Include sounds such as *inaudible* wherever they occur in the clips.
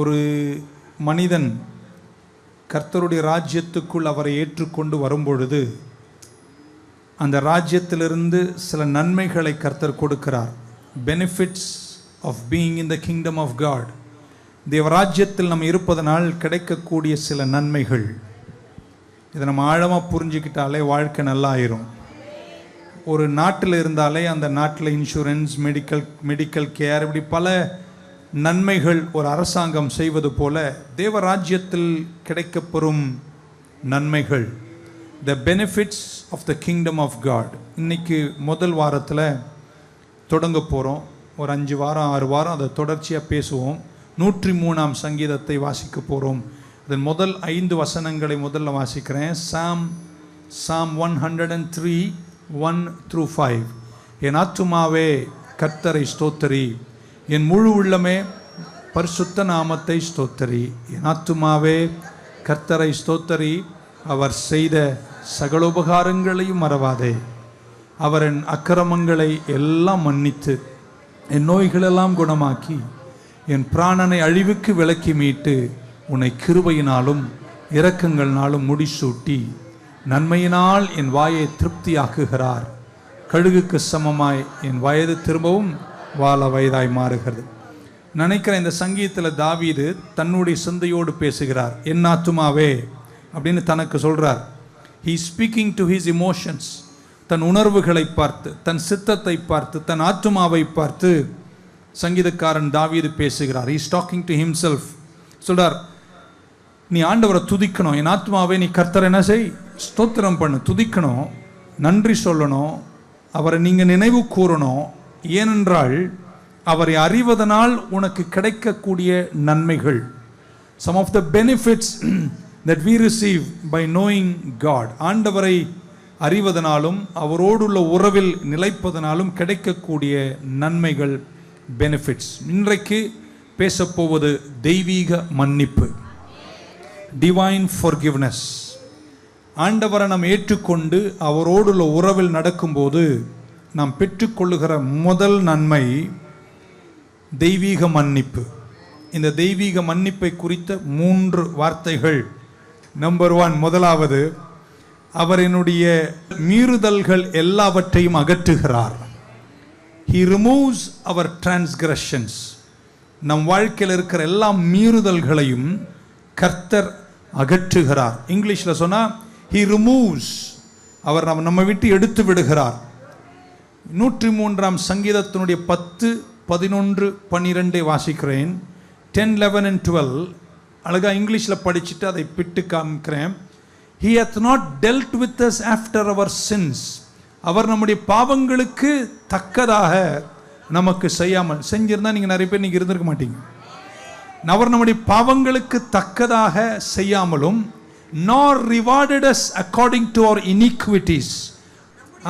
ஒரு மனிதன் கர்த்தருடைய ராஜ்யத்துக்குள் அவரை ஏற்றுக்கொண்டு வரும்பொழுது அந்த ராஜ்யத்திலிருந்து சில நன்மைகளை கர்த்தர் கொடுக்கிறார். Benefits of being in the kingdom of God தேவராஜ்யத்தில் நம்ம இருப்பதனால் கிடைக்கக்கூடிய சில நன்மைகள். இதை நம்ம ஆழமாக புரிஞ்சுக்கிட்டாலே வாழ்க்கை நல்லா ஆயிரும் ஒரு நாட்டில் இருந்தாலே அந்த நாட்டில் இன்சூரன்ஸ் மெடிக்கல் மெடிக்கல் கேர் இப்படி பல நன்மைகள் ஒரு அரசாங்கம் செய்வது போல தேவராஜ்யத்தில் கிடைக்கப்பெறும் நன்மைகள். The benefits of the kingdom of God இன்றைக்கி முதல் வாரத்தில் தொடங்க போகிறோம் ஒரு அஞ்சு வாரம் ஆறு வாரம் அதை தொடர்ச்சியாக பேசுவோம். நூற்றி மூணாம் சங்கீதத்தை வாசிக்க போகிறோம் அதன் முதல் ஐந்து வசனங்களை முதல்ல வாசிக்கிறேன். Psalm Psalm one hundred and three one through five என் ஆத்துமாவே கர்த்தரை ஸ்தோத்தரி. என் முழு உள்ளமே பரிசுத்த நாமத்தை ஸ்தோத்தரி. என் ஆத்துமாவே கர்த்தரை ஸ்தோத்தரி. அவர் செய்த சகல உபகாரங்களையும் மறவாதே. அவர் என் அக்கிரமங்களை எல்லாம் மன்னித்து என் நோய்களெல்லாம் குணமாக்கி என் பிராணனை அழிவுக்கு விலக்கி மீட்டு உன்னை கிருபையினாலும் இரக்கங்கள்னாலும் முடிசூட்டி நன்மையினால் என் வாயை திருப்தியாக்குகிறார். கழுகுக்கு சமமாய் என் வயது திரும்பவும் வாழ வயதாய் மாறுகிறது. நினைக்கிற இந்த சங்கீதத்தில் தாவீது தன்னுடைய சிந்தையோடு பேசுகிறார் என் ஆத்துமாவே அப்படின்னு தனக்கு சொல்கிறார் he speaking to his emotions தன் உணர்வுகளை பார்த்து தன் சித்தத்தை பார்த்து தன் ஆத்துமாவை பார்த்து சங்கீதக்காரன் தாவீது பேசுகிறார். ஹீஸ் டாக்கிங் டு ஹிம்செல்ஃப் சொல்கிறார் நீ ஆண்டவரை துதிக்கணும் என் ஆத்மாவே நீ கர்த்தர் என்ன செய்? ஸ்தோத்திரம் பண்ணு துதிக்கணும் நன்றி சொல்லணும் அவரை நீங்கள் நினைவு கூறணும் ஏனென்றால் அவரை அறிவதனால் உனக்கு கிடைக்கக்கூடிய நன்மைகள். Some of the benefits that we receive by knowing God ஆண்டவரை அறிவதனாலும் அவரோடுள்ள உறவில் நிலைப்பதனாலும் கிடைக்கக்கூடிய நன்மைகள் பெனிஃபிட்ஸ் இன்றைக்கு பேசப்போவது தெய்வீக மன்னிப்பு. Divine forgiveness. ஆண்டவரை நாம் ஏற்றுக்கொண்டு அவரோடுள்ள உறவில் நடக்கும்போது நாம் பெற்றுக்கொள்ளுகிற முதல் நன்மை தெய்வீக மன்னிப்பு. இந்த தெய்வீக மன்னிப்பை குறித்த மூன்று வார்த்தைகள். நம்பர் ஒன் முதலாவது அவர் என்னுடைய மீறுதல்கள் எல்லாவற்றையும் அகற்றுகிறார். ஹி ரிமூவ்ஸ் அவர் டிரான்ஸ்கிரஷன்ஸ் நம் வாழ்க்கையில் இருக்கிற எல்லா மீறுதல்களையும் கர்த்தர் அகற்றுகிறார். இங்கிலீஷில் சொன்னால் ஹி ரிமூவ்ஸ் அவர் நம்ம நம்ம விட்டு எடுத்து விடுகிறார். நூற்றி மூன்றாம் சங்கீதத்தினுடைய பத்து பதினொன்று பன்னிரெண்டை வாசிக்கிறேன். டென் லெவன் அண்ட் டுவெல் அழகாக இங்கிலீஷில் படிச்சுட்டு அதை பிட்டு காமிக்கிறேன். He hath not dealt with us after our sins அவர் நம்முடைய பாவங்களுக்கு தக்கதாக நமக்கு செய்யாமல் செஞ்சிருந்தால் நீங்கள் நிறைய பேர் நீங்கள் இருந்திருக்க மாட்டீங்க. அவர் நம்முடைய பாவங்களுக்கு தக்கதாக செய்யாமலும் nor rewarded us according to our iniquities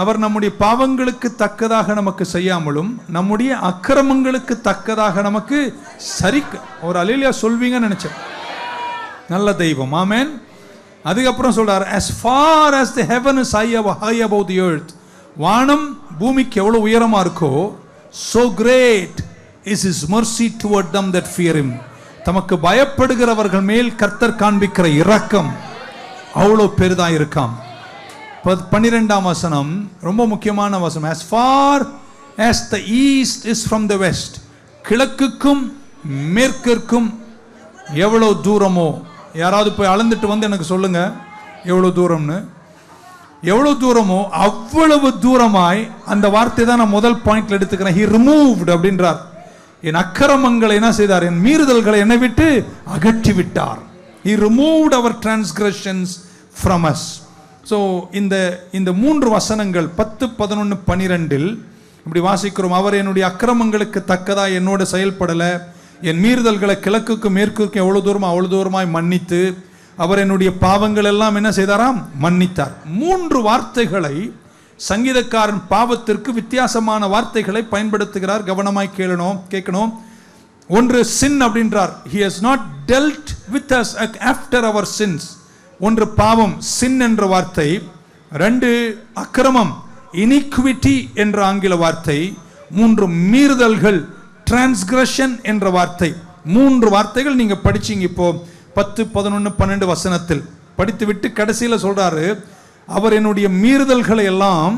அவர் நம்முடைய பாவங்களுக்கு தக்கதாக நமக்கு செய்யாமலும் நம்முடைய அக்கிரமங்களுக்கு தக்கதாக நமக்கு சரி ஒரு அலிலியா சொல்வீங்கன்னு நினைச்சேன். நல்ல தெய்வம் ஆமேன். அதுக்கப்புறம் சொல்றார் as far as the heaven is high above, high above the earth வானம் பூமிக்கு எவ்வளவு உயரமா இருக்கோ so great is his mercy toward them that fear him. தமக்கு பயப்படுகிறவர்கள் மேல் கர்த்தர் காண்பிக்கிற இரக்கம் அவ்வளோ பெரிதாக இருக்காம் பன்னிரெண்டாம் வசனம் ரொம்ப முக்கியமான வசனம். As far as the east is from the west கிழக்குக்கும் மேற்கிற்கும் எவ்வளவு தூரமோ யாராவது போய் அளந்துட்டு வந்து எனக்கு சொல்லுங்க எவ்வளவு தூரம்னு. எவ்வளவு தூரமோ அவ்வளவு தூரமாய் அந்த வார்த்தை தான் நான் முதல் பாயிண்ட்ல எடுத்துக்கிறேன். ஹி ரிமூவ்டு அப்படின்றார். என் அக்கிரமங்களை என்ன செய்தார்? என் மீறுதல்களை என்னை விட்டு அகற்றி விட்டார் he removed our transgressions from us so இந்த இந்த மூன்று வசனங்கள் பத்து பதினொன்று பனிரெண்டில் இப்படி வாசிக்கிறோம் அவர் என்னுடைய அக்கிரமங்களுக்கு தக்கதா என்னோட செயல்படலை. என் மீறுதல்களை கிழக்குக்கும் மேற்குக்கு எவ்வளோ தூரமாக அவ்வளோ தூரமாய் மன்னித்து அவர் என்னுடைய பாவங்கள் எல்லாம் என்ன செய்தாராம்? மன்னித்தார். மூன்று வார்த்தைகளை சங்கீதக்காரன் பாவத்திற்கு வித்தியாசமான வார்த்தைகளை பயன்படுத்துகிறார். கவனமாய் கேளணும் கேட்கணும். ஒன்று சின் அப்படின்றார். He has not dealt with us after our sins ஒன்று பாவம் சின் என்ற வார்த்தை ரெண்டு அக்கிரமம் இனிக்விட்டி என்ற ஆங்கில வார்த்தை மூன்று மீறுதல்கள் டிரான்ஸ்கிரஷன் என்ற வார்த்தை. மூன்று வார்த்தைகள் நீங்கள் படிச்சீங்க இப்போ. பத்து பதினொன்று பன்னெண்டு வசனத்தில். படித்து விட்டு கடைசியில் சொல்கிறாரு அவர் என்னுடைய மீறுதல்களை எல்லாம்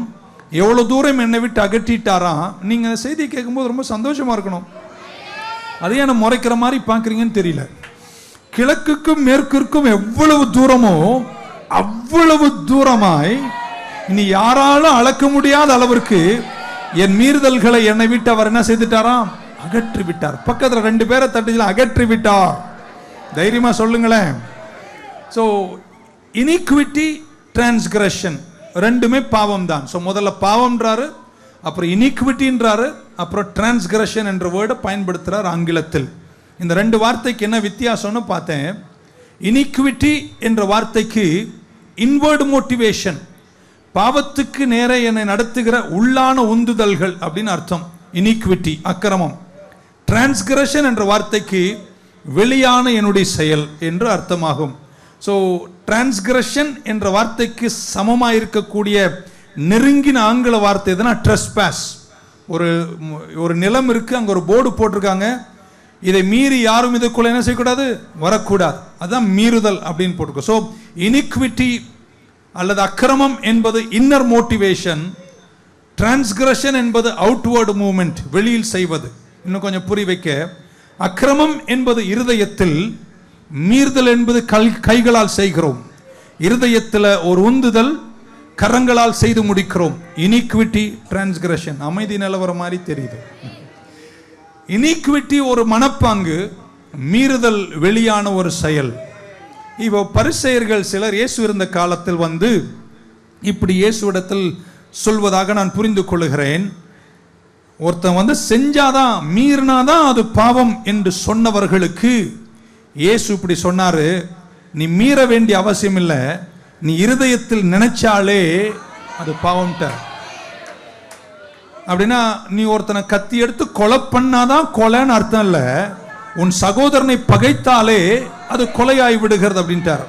எவ்வளோ தூரம் என்னை விட்டு அகற்றிட்டாராம் நீங்கள் செய்தியை கேட்கும்போது ரொம்ப சந்தோஷமாக இருக்கணும். அதே என்ன முறைக்கிற மாதிரி பார்க்குறீங்கன்னு தெரியல. கிழக்குக்கும் மேற்கிற்கும் எவ்வளவு தூரமோ அவ்வளவு தூரமாய் இனி யாராலும் அளக்க முடியாத அளவிற்கு என் மீறுதல்களை என்னை விட்டு அவர் என்ன செய்துட்டாராம்? அகற்றி விட்டார். பக்கத்தில் ரெண்டு பேரை தட்டி அகற்றி விட்டார். தைரியமா சொல்லுங்களேன். ஸோ இனிக்விட்டி டிரான்ஸ்கிரஷன் ரெண்டுமே பாவம் தான் ஸோ முதல்ல பாவம்ன்றாரு அப்புறம் இனிக்விட்டின்றாரு அப்புறம் டிரான்ஸ்கிரஷன் என்ற வேர்டை பயன்படுத்துறார் ஆங்கிலத்தில். இந்த ரெண்டு வார்த்தைக்கு என்ன வித்தியாசம்னு பார்த்தேன். இனிக்விட்டி என்ற வார்த்தைக்கு இன்வேர்டு மோட்டிவேஷன் பாவத்துக்கு நேர என்னை நடத்துகிற உள்ளான உந்துதல்கள் அப்படின்னு அர்த்தம். இனிக்விட்டி அக்கிரமம். டிரான்ஸ்கிரஷன் என்ற வார்த்தைக்கு வெளியான என்னுடைய செயல் என்று அர்த்தமாகும். ஸோ டிரான்ஸ்கிரஷன் என்ற வார்த்தைக்கு சமமாக இருக்கக்கூடிய நெருங்கின ஆங்கில வார்த்தை எதுனா ட்ரெஸ்பாஸ் ஒரு ஒரு நிலம் இருக்குது அங்கே ஒரு போர்டு போட்டிருக்காங்க. இதை மீறி யாரும் இதுக்குள்ள என்ன செய்யக்கூடாது? வரக்கூடாது. அதுதான் மீறுதல் அப்படின்னு போட்டுக்கோ. ஸோ இனிக்விட்டி அல்லது அக்கிரமம் என்பது இன்னர் மோட்டிவேஷன் டிரான்ஸ்கிரஷன் என்பது அவுட்வேர்டு மூமெண்ட் வெளியில் செய்வது. இன்னும் கொஞ்சம் புரி வைக்க. அக்கிரமம் என்பது இருதயத்தில் மீறுதல் என்பது கல் கைகளால் செய்கிறோம். இருதயத்தில் ஒரு உந்துதல் கரங்களால் செய்து முடிக்கிறோம். இனிக்விட்டி டிரான்ஸ்கிரஷன் அமைதி நிலவரம் மாதிரி தெரியுது. இனிக்விட்டி ஒரு மனப்பாங்கு மீறுதல் வெளியான ஒரு செயல். இப்போ பரிசெயர்கள் சிலர் இயேசு இருந்த காலத்தில் வந்து இப்படி இயேசுவிடத்தில் சொல்வதாக நான் புரிந்து கொள்கிறேன். ஒருத்தன் வந்து செஞ்சாதான் மீறினாதான் அது பாவம் என்று சொன்னவர்களுக்கு இயேசு இப்படி சொன்னாரு நீ மீற வேண்டிய அவசியம் இல்லை நீ இருதயத்தில் நினைச்சாலே அது பாவம்ட்ட. அப்படின்னா நீ ஒருத்தனை கத்தி எடுத்து கொலை பண்ணாதான் கொலைன்னு அர்த்தம் இல்லை. உன் சகோதரனை பகைத்தாலே அது கொலையாய் விடுகிறது அப்படின்ட்டார்.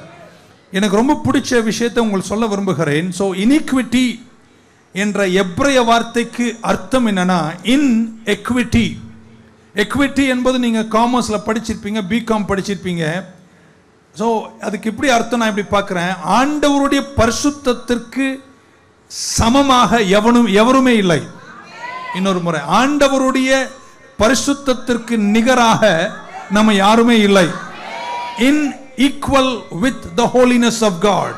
எனக்கு ரொம்ப பிடிச்ச விஷயத்தை உங்களுக்கு சொல்ல விரும்புகிறேன். ஸோ இனிக்விட்டி என்ற எப்ரைய வார்த்தைக்கு அர்த்தம் என்னன்னா இன் எக்விட்டி எக்விட்டி என்பது நீங்கள் காமர்ஸில் படிச்சிருப்பீங்க பிகாம் படிச்சிருப்பீங்க. ஸோ அதுக்கு இப்படி அர்த்தம் நான் இப்படி பார்க்குறேன். ஆண்டவருடைய பரிசுத்தத்திற்கு சமமாக எவனும் எவருமே இல்லை. இன்னொரு முறை ஆண்டவருடைய பரிசுத்தத்திற்கு நிகராக நம்ம யாருமே இல்லை. In equal with the holiness of God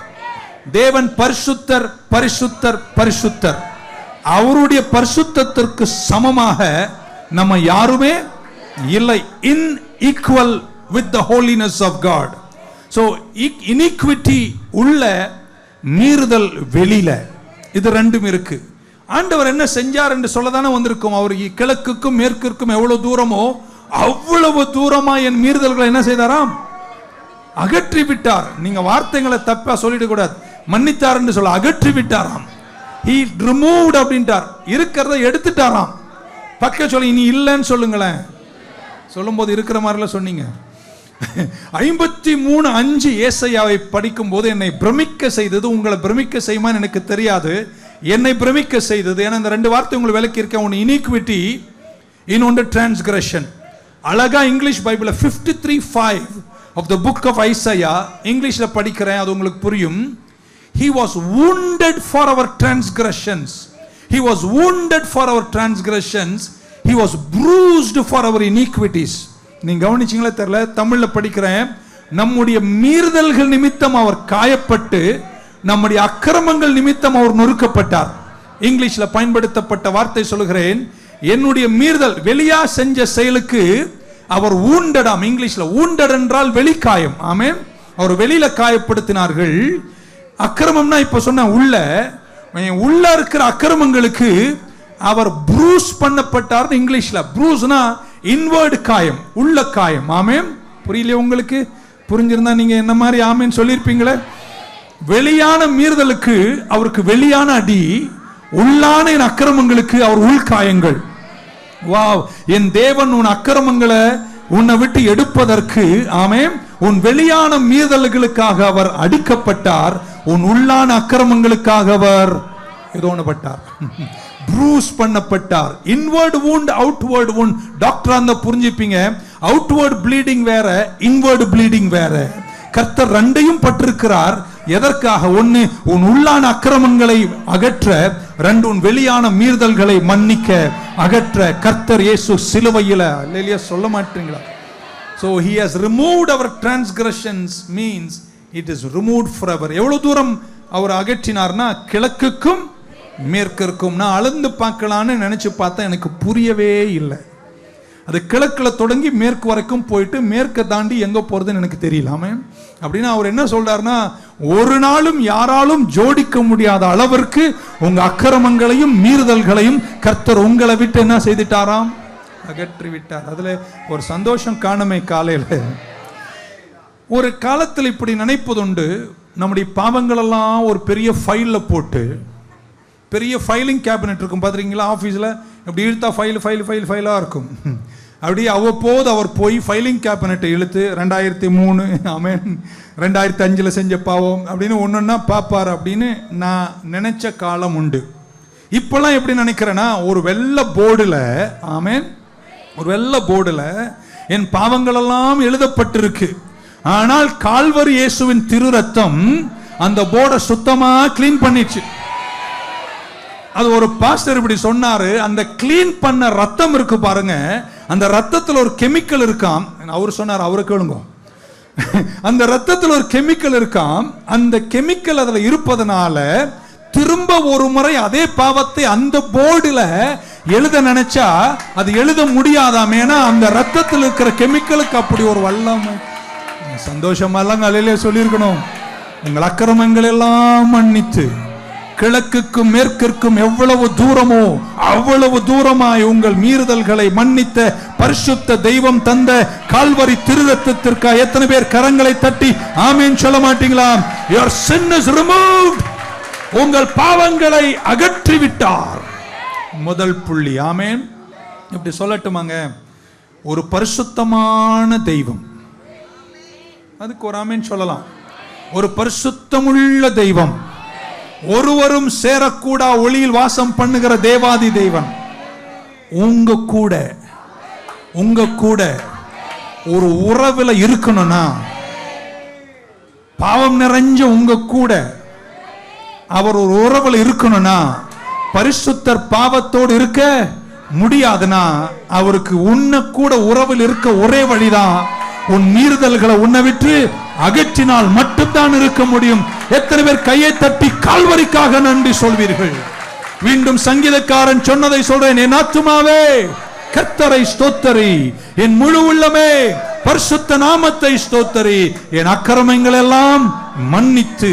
தேவன் பரிசுத்தர் பரிசுத்தர் பரிசுத்தர். அவருடைய பரிசுத்தத்திற்கு சமமாக நம்ம யாருமே இல்லை. In equal with the holiness of God so iniquity உள்ள மீறுதல் வெளியில. இது ரெண்டும் இருக்குது ஆண்டவர் என்ன செஞ்சார் என்று சொல்ல தானே வந்திருக்கும். அவர் கிழக்குக்கும் மேற்கிற்கும் எவ்வளவு தூரமோ அவ்வளவு தூரமா என் மீறுதல்களை என்ன செய்தாராம்? அகற்றி விட்டார் நீங்க வார்த்தைகளை தப்பா சொல்லிடக்கூடாது மன்னித்தார் என்று சொல்ல அகற்றி விட்டாராம் he removed அப்படின்ட்டார். இருக்கிறத எடுத்துட்டாராம். பக்க சொல்லி இனி இல்லைன்னு சொல்லுங்களேன். சொல்லும்போது இருக்கிற மாதிரிலாம் சொன்னீங்க. ஐம்பத்தி மூணு அஞ்சு ஏசையாவை படிக்கும் போது என்னை பிரமிக்க செய்தது உங்களை பிரமிக்க செய்யுமான்னு எனக்கு தெரியாது. என்னை பிரமிக்க செய்தது. ஏன்னா இந்த ரெண்டு வார்த்தை உங்களை விளக்கி இருக்கேன். ஒன்று இனிக்விட்டி இன்னொன்று டிரான்ஸ்கிரஷன் அழகா English Bible fifty three five of the book of Isaiah இங்கிலீஷில் படிக்கிறேன் அது உங்களுக்கு புரியும். He was wounded for our transgressions he was wounded for our transgressions he was bruised for our iniquities நீங்க கவனிச்சிங்களே தெரியல? தமிழில் படிக்கிறேன். நம்முடைய மீறுதல்கள் நிமித்தம் அவர் காயப்பட்டு நம்முடைய அக்கிரமங்கள் நிமித்தம் அவர் நொறுக்கப்பட்டார். இங்கிலீஷ்ல பயன்படுத்தப்பட்ட வார்த்தை சொல்கிறேன் என்னுடைய மீறுதல் வெளியா செஞ்ச செயலுக்கு அவர் ஊண்டடாம். இங்கிலீஷ்ல ஊண்டட் என்றால் வெளிக்காயம் ஆமேன். அவர் வெளியில காயப்படுத்தினார்கள். அக்கிரமம்னா இப்ப சொன்ன உள்ள. உள்ள இருக்கிற அக்கிரமங்களுக்கு அவர் ப்ரூஸ் பண்ணப்பட்டார் இங்கிலீஷ்ல. ப்ரூஸ்னா இன்வர்டு காயம் உள்ள காயம். ஆமேன். புரியலையே உங்களுக்கு? புரிஞ்சிருந்தா நீங்க என்ன மாதிரி ஆமேன்னு சொல்லியிருப்பீங்களே? வெளியான மீறுதலுக்கு அவருக்கு வெளியான அடி உள்ளான என் அக்கிரமங்களுக்கு அவர் உள்காயங்கள் வாவ் என் தேவன் உன் அக்கிரமங்களை உன்னை விட்டு எடுப்பதற்கு ஆமே உன் வெளியான மீறுதல்களுக்காக அவர் அடிக்கப்பட்டார் உன் உள்ளான அக்கிரமங்களுக்காக அவர் இதோனப்பட்டார். *laughs* பட்டார் bruise பண்ணப்பட்டார் inward wound outward wound doctor அந்த புரிஞ்சுப்பீங்க. அவுட்வர்ட் ப்ளீடிங் வேற இன்வர்ட் ப்ளீடிங் வேற. கர்த்தர் ரெண்டையும் பட்டிருக்கிறார். எதற்காக? ஒன்று உன் உள்ளான அக்கிரமங்களை அகற்ற ரெண்டு உன் வெளியான மீறுதல்களை மன்னிக்க அகற்ற கர்த்தர் இயேசு சிலுவையில இல்லையா சொல்ல மாட்டீங்களா? So he has removed our transgressions means it is remove for our எவ்வளோ தூரம் அவர் அகற்றினார்னா கிழக்குக்கும் மேற்கிற்கும். நான் அளந்து பார்க்கலான்னு நினச்சி பார்த்தா எனக்கு புரியவே இல்லை. அது கிழக்கில் தொடங்கி மேற்கு வரைக்கும் போயிட்டு மேற்கை தாண்டி எங்கே போகிறதுன்னு எனக்கு தெரியலாமே அப்படின்னு அவர் என்ன சொல்றாருன்னா ஒரு நாளும் யாராலும் ஜோடிக்க முடியாத அளவிற்கு உங்க அக்கிரமங்களையும் மீறுதல்களையும் கர்த்தர் உங்களை விட்டு என்ன செய்துட்டாராம்? அகற்றி விட்டார் அதுல ஒரு சந்தோஷம் காணுமே காலையில. ஒரு காலத்தில் இப்படி நினைப்பதுண்டு நம்முடைய பாவங்களெல்லாம் ஒரு பெரிய ஃபைலில் போட்டு பெரிய ஃபைலிங் கேபினெட் இருக்கும் பார்த்துருக்கீங்களா ஆஃபீஸில் இப்படி இழுத்தா ஃபைல் ஃபைல் ஃபைல் ஃபைலாக இருக்கும். அப்படி அவ்வப்போது அவர் போய் ஃபைலிங் கேபினட்டை இழுத்து ரெண்டாயிரத்தி மூணு அமேன் ரெண்டாயிரத்தி அஞ்சில் செஞ்ச பாவம் அப்படின்னு ஒன்று ஒன்றா பார்ப்பார் அப்படின்னு நான் நினச்ச காலம் உண்டு. இப்போல்லாம் எப்படி நினைக்கிறேன்னா ஒரு வெள்ளை போர்டில் ஆமேன் ஒரு வெள்ள போர்டில் என் பாவங்களெல்லாம் எழுதப்பட்டிருக்கு. ஆனால் கால்வர் இயேசுவின் திரு ரத்தம் அந்த போர்டை சுத்தமாக க்ளீன் பண்ணிச்சு. அது ஒரு பாஸ்டர் இப்படி சொன்னாரு அந்த க்ளீன் பண்ண ரத்தம் இருக்கு பாருங்க அந்த ரத்தத்தில் ஒரு கெமிக்கல் இருக்காம். அவர் சொன்னார் அவரை கேளுங்க. *laughs* அந்த ரத்தத்தில் ஒரு கெமிக்கல் இருக்காம். அந்த கெமிக்கல் அதில் இருப்பதனால திரும்ப ஒரு முறை அதே பாவத்தை அந்த போர்டில் எழுத நினைச்சா அது எழுத முடியாதாம் ஏன்னா அந்த ரத்தத்தில் இருக்கிற கெமிக்கலுக்கு அப்படி ஒரு வல்லமை. சந்தோஷமெல்லாம் அலையிலே சொல்லியிருக்கணும். உங்கள் அக்கிரமங்கள் எல்லாம் மன்னித்து. கிழக்குக்கும் மேற்கிற்கும் எவ்வளவு தூரமோ அவ்வளவு தூரமாய் உங்கள் மீறுதல்களை மன்னித்த பரிசுத்த தெய்வம் தந்த கால்வரி திருதத்திற்காக எத்தனை பேர் கரங்களை தட்டி ஆமீன் சொல்ல மாட்டீங்களா? யுவர் சின் இஸ் ரிமூவ்ட் உங்கள் பாவங்களை அகற்றி விட்டார் முதல் புள்ளி. ஆமேன். இப்படி சொல்லட்டுமாங்க. ஒரு பரிசுத்தமான தெய்வம். அதுக்கு ஒரு ஆமேன் சொல்லலாம். ஒரு பரிசுத்தமுள்ள தெய்வம். ஒருவரும் சேரக்கூடா ஒளியில் வாசம் பண்ணுகிற தேவாதி தெய்வன் உங்க கூட உங்க கூட ஒரு உறவில் இருக்கணும்னா பாவம் நிறைஞ்ச உங்க கூட அவர் ஒரு உறவில் இருக்கணும்னா பரிசுத்தர் பாவத்தோடு இருக்க முடியாதுன்னா அவருக்கு உன்ன கூட உறவில் இருக்க ஒரே வழிதான் உன் மீறுதல்களை உன்னை விட்டு அகற்றினால் மட்டும்தான் இருக்க முடியும். எத்தனை பேர் கையை தட்டி கால்வரிக்காக நன்றி சொல்வீர்கள். மீண்டும் சங்கீதக்காரன் சொன்னதை சொல்றேன். என் ஆத்துமாவே கத்தரை ஸ்தோத்தரி. என் முழு உள்ளமே பரிசுத்த நாமத்தை ஸ்தோத்தரி. என் அக்கிரமங்கள் எல்லாம் மன்னித்து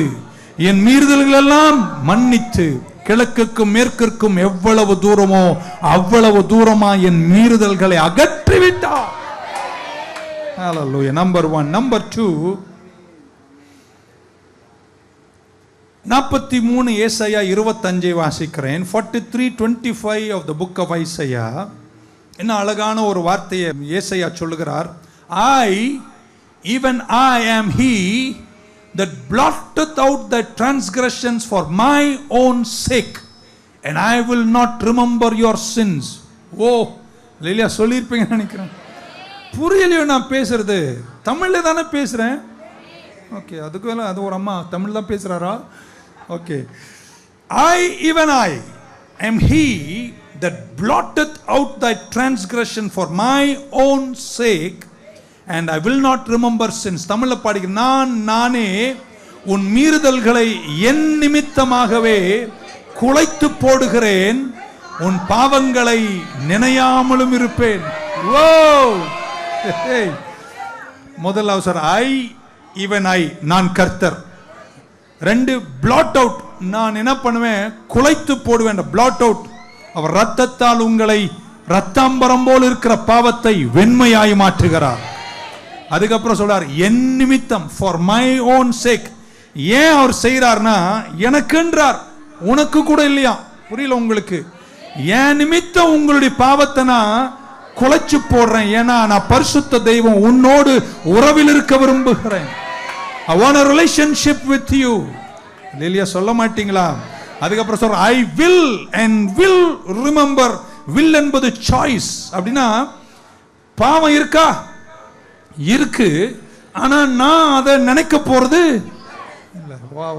என் மீறுதல்கள் எல்லாம் மன்னித்து கிழக்குக்கும் மேற்கிற்கும் எவ்வளவு தூரமோ அவ்வளவு தூரமா என் மீறுதல்களை அகற்றிவிட்டார். Hallelujah. Number one. Number two. நாற்பத்தி மூணு ஏசையா இருபத்தஞ்சை வாசிக்கிறேன் forty three twenty five of the book of Isaiah என்ன அழகான ஒரு வார்த்தையை ஏசையா சொல்லுகிறார் I even I am he that blotteth out thy transgressions for my own sake and I will not remember your sins ஓ லீலியா சொல்லியிருப்பீங்கன்னு நினைக்கிறேன் புரியலையோ நான் பேசுறது? தமிழ்ல தானே பேசுறேன்? ஓகே அதுக்கு வேலை அது ஒரு அம்மா தமிழ் தான் பேசுறாரா? Okay I even I am he that blotted out thy transgression for my own sake and I will not remember sins. தமிழில் பாடிக்க நான் நானே உன் மீறுதல்களை என் நிமித்தமாகவே குலைத்து போடுகிறேன். உன் பாவங்களை நினையாமலும் இருப்பேன். ஓ முதல் அவசர் ஐ ஈவன் ஐ நான் கர்த்தர். ரெண்டு பிளாட் அவுட் நான் என்ன பண்ணுவேன்? குலைத்து போடுவேன் பிளாட் அவுட் அவர் ரத்தத்தால் உங்களை ரத்தாம்பரம் போல் இருக்கிற பாவத்தை வெண்மையாய் மாற்றுகிறார். அதுக்கப்புறம் சொல்றார் என் நிமித்தம் ஃபார் மை ஓன் சேக் ஏன் அவர் செய்கிறார்னா எனக்குன்றார். உனக்கு கூட இல்லையா? புரியல உங்களுக்கு. என் நிமித்தம் உங்களுடைய பாவத்தை நான் குலைச்சு போடுறேன். ஏன்னா நான் பரிசுத்த தெய்வம். உன்னோடு உறவில் இருக்க விரும்புகிறேன். அவன் ரிலேஷன்ஷிப் வித் யூ with சொல்ல மாட்டீங்களா? அதுக்கப்புறம் சொல்ற I will and will remember will என்பது சாய்ஸ் அப்படின்னா பாவம் இருக்கா? இருக்கு. ஆனா நான் அதை நினைக்க போறது இல்லை. வா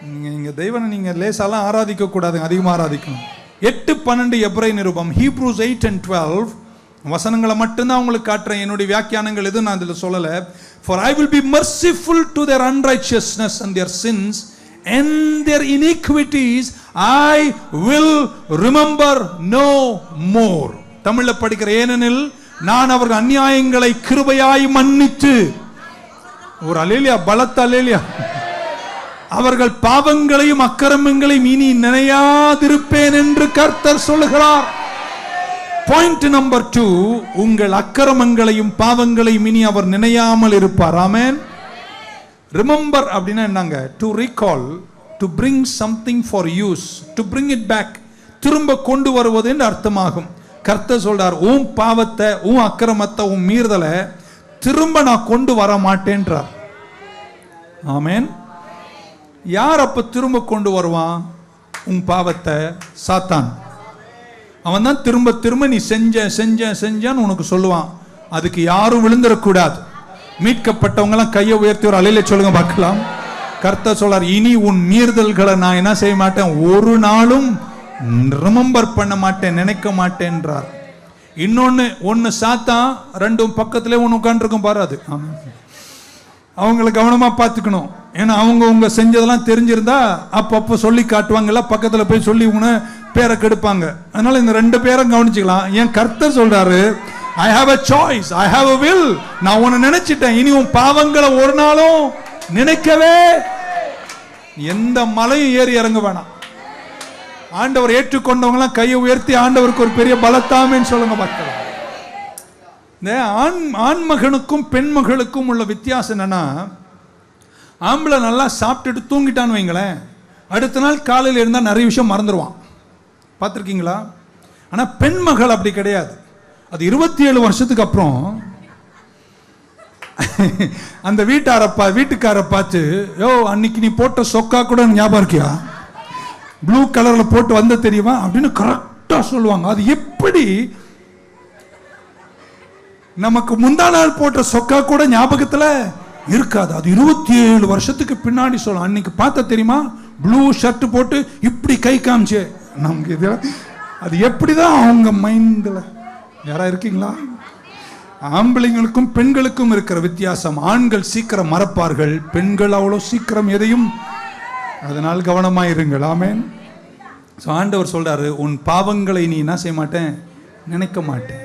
நீங்க இங்க தெய்வனை நீங்க லேசாலாம் ஆராதிக்க கூடாதுங்க. அதிகமாக ஆராதிக்கணும். எட்டு பன்னெண்டு எப்ரை நிருபம் ஹீப்ரூஸ் எயிட் அண்ட் டுவெல் வசனங்களை மட்டும்தான் உங்களுக்கு காட்டுறேன். என்னுடைய வியாக்கியானங்கள் எதுவும் நான் இதில் சொல்லலை. For I will be merciful to their unrighteousness and their sins and their iniquities I will remember no more தமிழில் படிக்கிற ஏனெனில் நான் அவர்கள் அநியாயங்களை கிருபையாய் மன்னித்து. ஒரு அலேலியா பலத்த அலேலியா அவர்கள் பாவங்களையும் அக்கிரமங்களையும் இனி நினையாதிருப்பேன் என்று கர்த்தர் சொல்லுகிறார். பாயிண்ட் நம்பர் டூ உங்கள் அக்கிரமங்களையும் பாவங்களையும் இனி அவர் நினையாமல் இருப்பார். ஆமேன் ரிமெம்பர் அப்படின்னா என்னங்க? To recall to bring something for use to bring it back திரும்ப கொண்டு வருவது என்று அர்த்தமாகும். கர்த்தர் சொல்றார் உன் பாவத்தை உன் அக்கிரமத்தை உன் மீறுதலை திரும்ப நான் கொண்டு வர மாட்டேன்றார். ஆமேன் யார் அப்போ திரும்ப கொண்டு வருவான்? உன் பாவத்தை சாத்தான். அவன் தான் திரும்ப திரும்ப நீ செஞ்ச செஞ்ச செஞ்சான்னு உனக்கு சொல்லுவான். அதுக்கு யாரும் விழுந்துடக்கூடாது. மீட்கப்பட்டவங்கலாம் கையை உயர்த்தி ஒரு அலையில சொல்லுங்க பார்க்கலாம். கர்த்த சொல்றார் இனி உன் மீறுதல்களை நான் என்ன செய்ய மாட்டேன்? ஒரு நாளும் ரிமெம்பர் பண்ண மாட்டேன் நினைக்க மாட்டேன்றார் இன்னொன்னு ஒன்னு சாத்தான் ரெண்டும் பக்கத்திலே ஒன்று உட்காந்துருக்கும் பாரு அது. ஆமா. அவங்கள கவனமாக பார்த்துக்கணும். ஏன்னா அவங்க உங்க செஞ்சதெல்லாம் தெரிஞ்சிருந்தா அப்பப்போ சொல்லி காட்டுவாங்கல்ல பக்கத்துல போய் சொல்லி உன பேரை கெடுப்பாங்க. அதனால இந்த ரெண்டு பேரும் கவனிச்சுக்கலாம். என் கர்த்தர் சொல்றாரு I have a choice I have a will நான் உன்னை நினைச்சிட்டேன். இனி உன் பாவங்களை ஒரு நாளும் நினைக்கவே எந்த மலையும் ஏறி இறங்க வேணாம். ஆண்டவர் ஏற்றுக்கொண்டவங்களாம் கையை உயர்த்தி ஆண்டவருக்கு ஒரு பெரிய பலத்தாமேன்னு சொல்லுங்க பார்க்கலாம் இந்த ஆண் ஆண்மகனுக்கும் பெண்மகளுக்கும் உள்ள வித்தியாசம் என்னன்னா ஆம்பளை நல்லா சாப்பிட்டுட்டு தூங்கிட்டான்னு வைங்களேன். அடுத்த நாள் காலையில் இருந்தால் நிறைய விஷயம் மறந்துடுவான் பார்த்துருக்கீங்களா? ஆனால் பெண்மகள் அப்படி கிடையாது. அது இருபத்தி ஏழு வருஷத்துக்கு அப்புறம் அந்த வீட்டாரப்பா வீட்டுக்கார பார்த்து யோ அன்னைக்கு நீ போட்ட சொக்கா கூட ஞாபகம் இருக்கியா? ப்ளூ கலரில் போட்டு வந்த தெரியுமா? அப்படின்னு கரெக்டாக சொல்லுவாங்க. அது எப்படி நமக்கு முந்தா நாள் போட்ட சொக்கா கூட ஞாபகத்தில் இருக்காது. அது இருபத்தி ஏழு வருஷத்துக்கு பின்னாடி சொல்லலாம். அன்னைக்கு பார்த்த தெரியுமா? ப்ளூ ஷர்ட் போட்டு இப்படி கை காமிச்சு. நமக்கு இது அது எப்படி தான் அவங்க மைண்டில் யாராக இருக்கீங்களா? ஆம்பளைங்களுக்கும் பெண்களுக்கும் இருக்கிற வித்தியாசம். ஆண்கள் சீக்கிரம் மறப்பார்கள் பெண்கள் அவ்வளோ சீக்கிரம் எதையும் அதனால் கவனமாக இருங்கள் ஆமேன். ஸோ ஆண்டவர் சொல்கிறாரு உன் பாவங்களை நீ என்ன செய்ய மாட்டேன்? நினைக்க மாட்டேன்.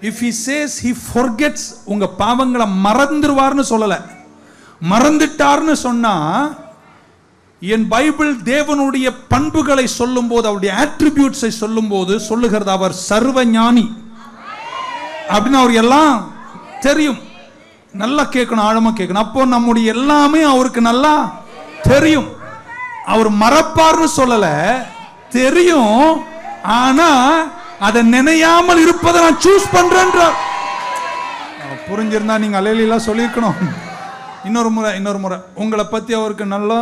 If he says he forgets உங்க பாவங்களை மறந்துடுவார்னு சொல்லல. மறந்துட்டார்னு சொன்னா என் பைபிள் தேவனுடைய பண்புகளை சொல்லும்போது அவருடைய ஆட்ரிபியூட்ஸை சொல்லும்போது சொல்லுகிறது அவர் சர்வ ஞானி அப்படின்னு அவர் எல்லாம் தெரியும். நல்லா கேட்கணும் ஆழமா கேட்கணும். அப்போ நம்முடைய எல்லாமே அவருக்கு நல்லா தெரியும். அவர் மறப்பார்னு சொல்லல தெரியும். ஆனா அதை நினையாமல் இருப்பதை நான் சூஸ் பண்றேன்றார் புரிஞ்சிருந்தா நீங்க அலையிலாம் சொல்லியிருக்கணும். இன்னொரு முறை இன்னொரு முறை. உங்களை பத்தி அவருக்கு நல்லா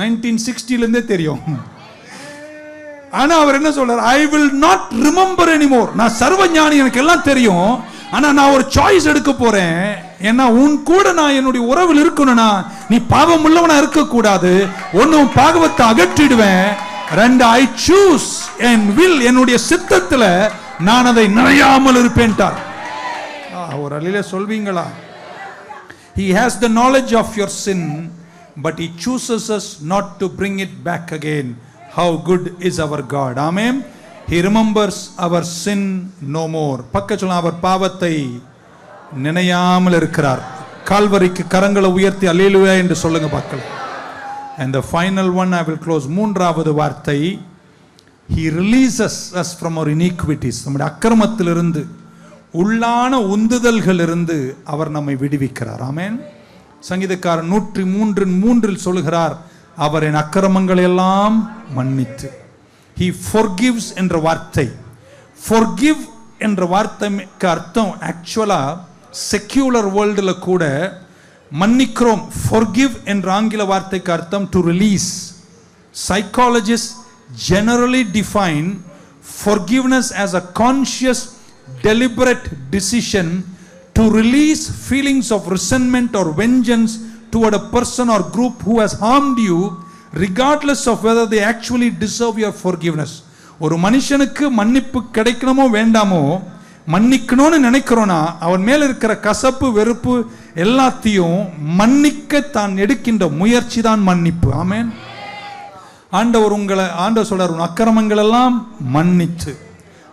நைன்டீன் சிக்ஸ்டிலேருந்தே தெரியும். ஆனா அவர் என்ன சொல்றார்? I will not remember anymore நான் சர்வ ஞானி எனக்கு எல்லாம் தெரியும். ஆனா நான் ஒரு சாய்ஸ் எடுக்க போறேன். ஏன்னா உன் கூட நான் என்னுடைய உறவில் இருக்கணும்னா நீ பாவம் உள்ளவனா இருக்க கூடாது ஒன்னும் பாகவத்தை அகற்றிடுவேன். ரெண்டு ஐ சூஸ் என் வில் என்னுடைய சித்தத்தில் நான் அதை நிறையாமல் இருப்பேன்ட்டார் ஒரு அழில சொல்வீங்களா? He has the knowledge of your sin but he chooses us not to bring it back again how good is our God amen he remembers our sin no more பக்க சொல்ல அவர் பாவத்தை நினையாமல் இருக்கிறார். கால்வரிக்கு கரங்களை உயர்த்தி அலையிலுவே என்று சொல்லுங்க பார்க்கலாம் and the final one I will close மூன்றாவது வார்த்தை he releases us from our iniquities நம்முடைய அக்கிரமத்திலிருந்து உள்ளான உந்துதல்களிலிருந்து அவர் நம்மை விடுவிக்கிறார். ஆமேன் சங்கீதக்காரர் நூற்றி மூன்றின் மூன்றில் சொல்கிறார் அவர் என் அக்கிரமங்களை எல்லாம் மன்னித்து. ஹி ஃபொர்கிவ்ஸ் என்ற வார்த்தை. ஃபொர்கிவ் என்ற வார்த்தைக்கு அர்த்தம் ஆக்சுவலாக செக்யூலர் வேர்ல்டில் கூட மன்னிக்கிறோம் forgive என்ற ஆங்கில வார்த்தைக்கு அர்த்தம் to release psychologists generally define forgiveness as a conscious deliberate decision to release feelings of resentment or vengeance toward a person or group who has harmed you regardless of whether they actually deserve your forgiveness ஒரு மனுஷனுக்கு மன்னிப்பு கிடைக்கணுமோ வேண்டாமோ மன்னிக்கணும்னு நினைக்கிறோன்னா அவன் மேல இருக்கிற கசப்பு வெறுப்பு எல்லாத்தையும் மன்னிக்க தான் எடுக்கின்ற முயற்சி தான் மன்னிப்பு. ஆமேன். ஆண்டவர் உங்களை ஆண்டவர் சொல்றார் உன் அக்கிரமங்கள் எல்லாம் மன்னிச்சு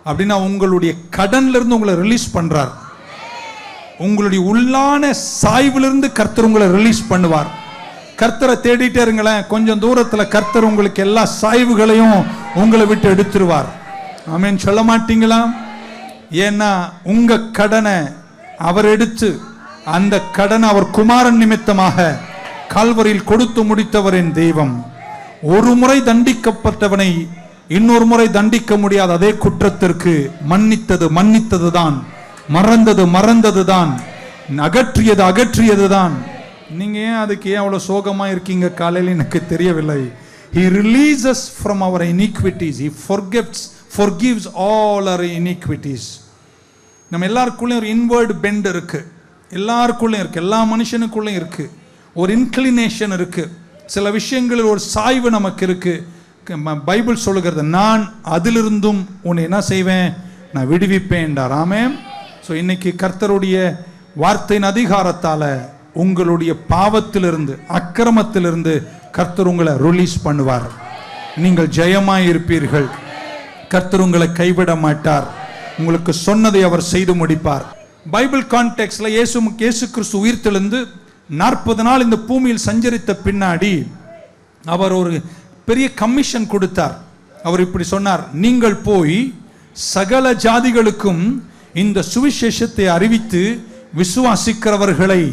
அப்படின்னா உங்களுடைய கடன்ல இருந்து உங்களை ரிலீஸ் பண்றார். உங்களுடைய உள்ளான சாய்விலிருந்து கர்த்தர் உங்களை ரிலீஸ் பண்ணுவார். கர்த்தரை தேடிட்டே இருங்களேன். கொஞ்சம் தூரத்தில் கர்த்தர் உங்களுக்கு எல்லா சாய்வுகளையும் உங்களை விட்டு எடுத்துருவார். ஆமேன்னு சொல்ல மாட்டீங்களா? ஏன்னா உங்க கடனை அவர் எடுத்து அந்த கடன் அவர் குமாரன் நிமித்தமாக கால்வரியில் கொடுத்து முடித்தவரின் தெய்வம். ஒரு முறை தண்டிக்கப்பட்டவனை இன்னொரு முறை தண்டிக்க முடியாத அதே குற்றத்திற்கு மன்னித்தது மன்னித்தது தான் மறந்தது மறந்தது தான் அகற்றியது அகற்றியது தான் நீங்க ஏன் அதுக்கு ஏன் அவ்வளவு சோகமா இருக்கீங்க? காலையில் எனக்கு தெரியவில்லை. He releases from our iniquities. He forgives forgives all our iniquities. நம்ம எல்லாருக்குள்ளேயும் ஒரு இன்வர்டு பெண்ட் இருக்குது எல்லாருக்குள்ளேயும் இருக்குது எல்லா மனுஷனுக்குள்ளேயும் இருக்குது ஒரு இன்க்ளினேஷன் இருக்குது சில விஷயங்களில் ஒரு சாய்வு நமக்கு இருக்குது பைபிள் சொல்லுகிறது நான் அதிலிருந்தும் உன்னை என்ன செய்வேன்? நான் விடுவிப்பேன்டார் ஆமே ஸோ இன்னைக்கு கர்த்தருடைய வார்த்தையின் அதிகாரத்தால் உங்களுடைய பாவத்திலிருந்து அக்கிரமத்திலிருந்து கர்த்தர் உங்களை ரிலீஸ் பண்ணுவார். நீங்கள் ஜெயமாய் இருப்பீர்கள். கர்த்தர் உங்களை கைவிட மாட்டார். உங்களுக்கு சொன்னதை அவர் செய்து முடிப்பார். பைபிள் கான்டெக்ட்ல இயேசு இயேசு கிறிஸ்து உயிர்த்தெழுந்து நாற்பது நாள் இந்த பூமியில் சஞ்சரித்த பின்னாடி அவர் ஒரு பெரிய கமிஷன் கொடுத்தார். அவர் இப்படி சொன்னார் நீங்கள் போய் சகல ஜாதிகளுக்கும் இந்த சுவிசேஷத்தை அறிவித்து விசுவாசிக்கிறவர்களை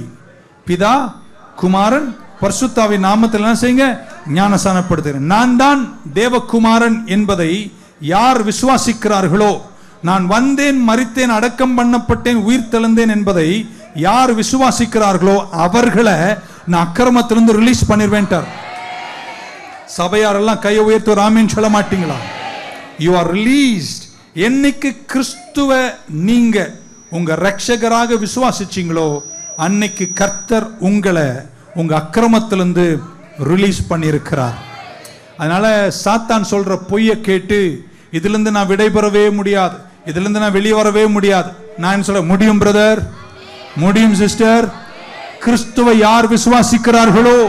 பிதா குமாரன் பரிசுத்தாவின் நாமத்தில் என்ன செய்யுங்க? ஞானசானப்படுத்துகிறேன் நான் தான் தேவகுமாரன் என்பதை யார் விசுவாசிக்கிறார்களோ நான் வந்தேன் மறித்தேன் அடக்கம் பண்ணப்பட்டேன் உயிர் தெழுந்தேன் என்பதை யார் விசுவாசிக்கிறார்களோ அவர்களை நான் அக்கிரமத்திலிருந்து ரிலீஸ் பண்ணிடுவேன்ட்டார் சபையாரெல்லாம் கையை உயர்த்து ராமின்னு சொல்ல மாட்டீங்களா? யூ ஆர் ரிலீஸ்ட் என்னைக்கு கிறிஸ்துவ நீங்க உங்க ரட்சகராக விசுவாசிச்சீங்களோ அன்னைக்கு கர்த்தர் உங்களை உங்க அக்கிரமத்திலிருந்து ரிலீஸ் பண்ணியிருக்கிறார். அதனால சாத்தான் சொல்ற பொய்யை கேட்டு இதுலேருந்து நான் விடைபெறவே முடியாது. இதுல இருந்து நான் வெளியே வரவே முடியாது. நான் சொல்ல முடியும் பிரதர் முடியும் சிஸ்டர் கிறிஸ்துவை யார் விசுவாசிக்கிறார்களோ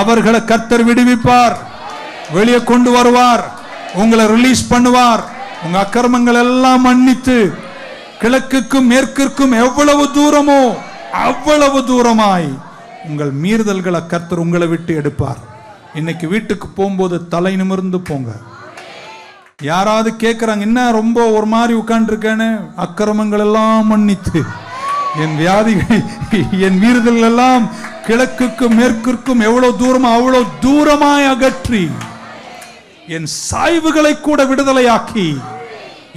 அவர்களை கர்த்தர் விடுவிப்பார். வெளியே கொண்டு வருவார். உங்களை ரிலீஸ் பண்ணுவார். உங்க அக்கிரமங்கள் எல்லாம் மன்னித்து கிழக்குக்கும் மேற்கிற்கும் எவ்வளவு தூரமோ அவ்வளவு தூரமாய் உங்கள் மீறுதல்களை கர்த்தர் உங்களை விட்டு எடுப்பார். இன்னைக்கு வீட்டுக்கு போகும்போது தலை நிமிர்ந்து போங்க. யாராவது கேட்குறாங்க என்ன ரொம்ப ஒரு மாதிரி உட்காந்துருக்கேன்னு அக்கிரமங்கள் எல்லாம் மன்னித்து. என் வியாதிகள் என் வீறுதல் எல்லாம் கிழக்குக்கும் மேற்கிற்கும் எவ்வளவு தூரமா அவ்வளவு தூரமாய் அகற்றி என் சாய்வுகளை கூட விடுதலையாக்கி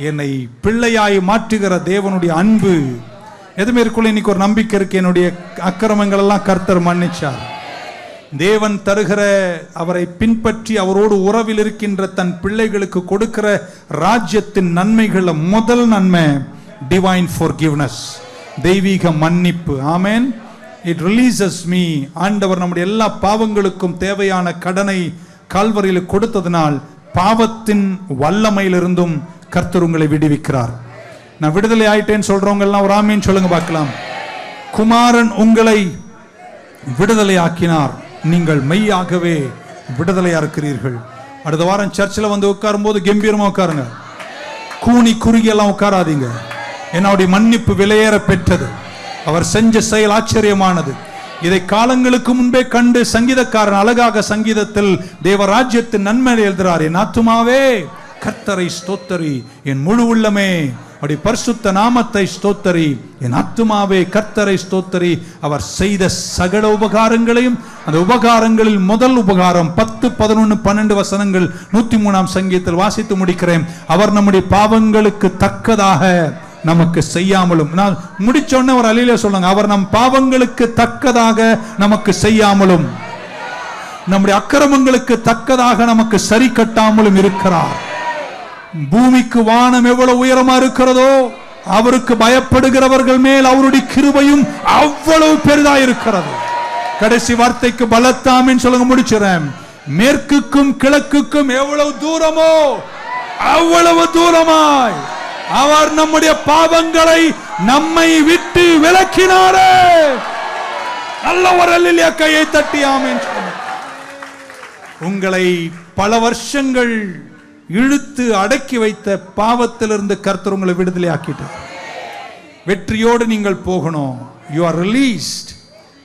என்னை பிள்ளையாய் மாற்றுகிற தேவனுடைய அன்பு. எதுவுமே இருக்குள்ள இன்னைக்கு ஒரு நம்பிக்கை இருக்கு. என்னுடைய அக்கிரமங்கள் எல்லாம் கர்த்தர் மன்னிச்சார். தேவன் தருகிற அவரை பின்பற்றி அவரோடு உறவில் இருக்கின்ற தன் பிள்ளைகளுக்கு கொடுக்கிற ராஜ்யத்தின் நன்மைகள்ல முதல் நன்மை டிவைன் ஃபார் கிவ்னஸ் தெய்வீக மன்னிப்பு. ஆமேன் இட் ரிலீசஸ் மீ ஆண்டவர் நம்முடைய எல்லா பாவங்களுக்கும் தேவையான கடனை கால்வரியில் கொடுத்ததினால் பாவத்தின் வல்லமையிலிருந்தும் கர்த்தர் உங்களை விடுவிக்கிறார். நான் விடுதலை ஆயிட்டேன்னு சொல்றவங்கெல்லாம் ஒரு ஆமீன் சொல்லுங்க பார்க்கலாம். குமாரன் உங்களை விடுதலை ஆக்கினார் நீங்கள் மெய்யாகவே விடுதலையா இருக்கிறீர்கள். அடுத்த வாரம் சர்ச்சில் வந்து உட்காரும் போது கம்பீரமா உட்காருங்க. கூனி குறுகியெல்லாம் உட்காராதீங்க. என்னுடைய மன்னிப்பு விலையேற பெற்றது. அவர் செஞ்ச செயல் ஆச்சரியமானது. இதை காலங்களுக்கு முன்பே கண்டு சங்கீதக்காரன் அழகாக சங்கீதத்தில் தேவராஜ்யத்தின் நன்மை எழுதுறார் என் ஆத்துமாவே கர்த்தரை ஸ்தோத்தரி. என் முழு உள்ளமே அப்படி பரிசுத்த நாமத்தை ஸ்தோத்தரி. என் ஆத்துமாவே கர்த்தரை ஸ்தோத்தரி. அவர் செய்த சகல உபகாரங்களையும் அந்த உபகாரங்களில் முதல் உபகாரம் பத்து பதினொன்று பன்னெண்டு வசனங்கள் நூத்தி மூணாம் சங்கீதத்தில் வாசித்து முடிக்கிறேன். அவர் நம்முடைய பாவங்களுக்கு தக்கதாக நமக்கு செய்யாமலும் நான் முடிச்ச உடனே ஒரு அலியில சொல்லுங்க. அவர் நம் பாவங்களுக்கு தக்கதாக நமக்கு செய்யாமலும் நம்முடைய அக்கிரமங்களுக்கு தக்கதாக நமக்கு சரி கட்டாமலும் இருக்கிறார். பூமிக்கு வானம் எவ்வளவு உயரமா இருக்கிறதோ அவருக்கு பயப்படுகிறவர்கள் மேல் அவருடைய கிருபையும் அவ்வளவு பெரிதா இருக்கிறது. கடைசி வார்த்தைக்கு பலத்தாமின்னு சொல்லுங்க முடிச்சிடறேன். மேற்குக்கும் கிழக்குக்கும் எவ்வளவு தூரமோ அவ்வளவு தூரமாய். அவர் நம்முடைய பாவங்களை நம்மை விட்டு விளக்கினாரே நல்ல ஒரு கையை தட்டியாமே சொல்லுங்க. உங்களை பல வருஷங்கள் இழுத்து அடக்கி வைத்த பாவத்திலிருந்து கர்த்தர் உங்களை விடுதலை ஆக்கிட்டார் வெற்றியோடு நீங்கள் போகணும். You are released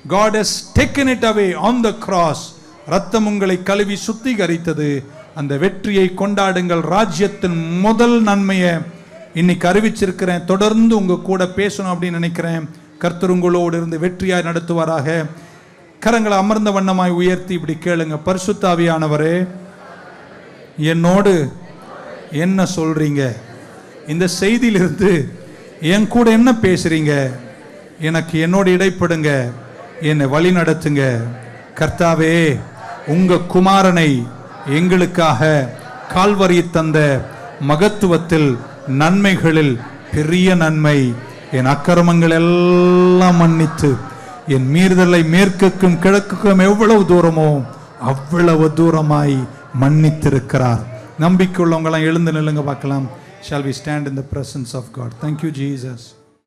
God has taken it away on the cross ரத்தம் உங்களை கழுவி சுத்திகரித்தது. அந்த வெற்றியை கொண்டாடுங்கள். ராஜ்யத்தின் முதல் நன்மையை இன்னைக்கு அறிவிச்சிருக்கிறேன். தொடர்ந்து உங்கள் கூட பேசணும் அப்படின்னு நினைக்கிறேன். கர்த்தர் உங்களோடு இருந்து வெற்றியாய் நடத்துவாராக. கரங்களை அமர்ந்த வண்ணமாய் உயர்த்தி இப்படி கேளுங்க. பரிசுத்தாவியானவரே என்னோடு என்ன சொல்றீங்க? இந்த செய்தியிலிருந்து என் கூட என்ன பேசுறீங்க? எனக்கு என்னோட இடைப்படுங்க. என்னை வழி நடத்துங்க. கர்த்தாவே உங்க குமாரனை எங்களுக்காக கால்வரி தந்த மகத்துவத்தில் நன்மைகளில் பெரிய நன்மை. என் அக்கிரமங்கள் எல்லாம் மன்னித்து என் மீறுதலை மேற்குக்கும் கிழக்குக்கும் எவ்வளவு தூரமோ அவ்வளவு தூரமாய் மன்னித்திருக்கிறார். நம்பிக்கை உள்ளவங்களாம் எழுந்து நில்லுங்க பார்க்கலாம். Shall we stand in the presence of God thank you Jesus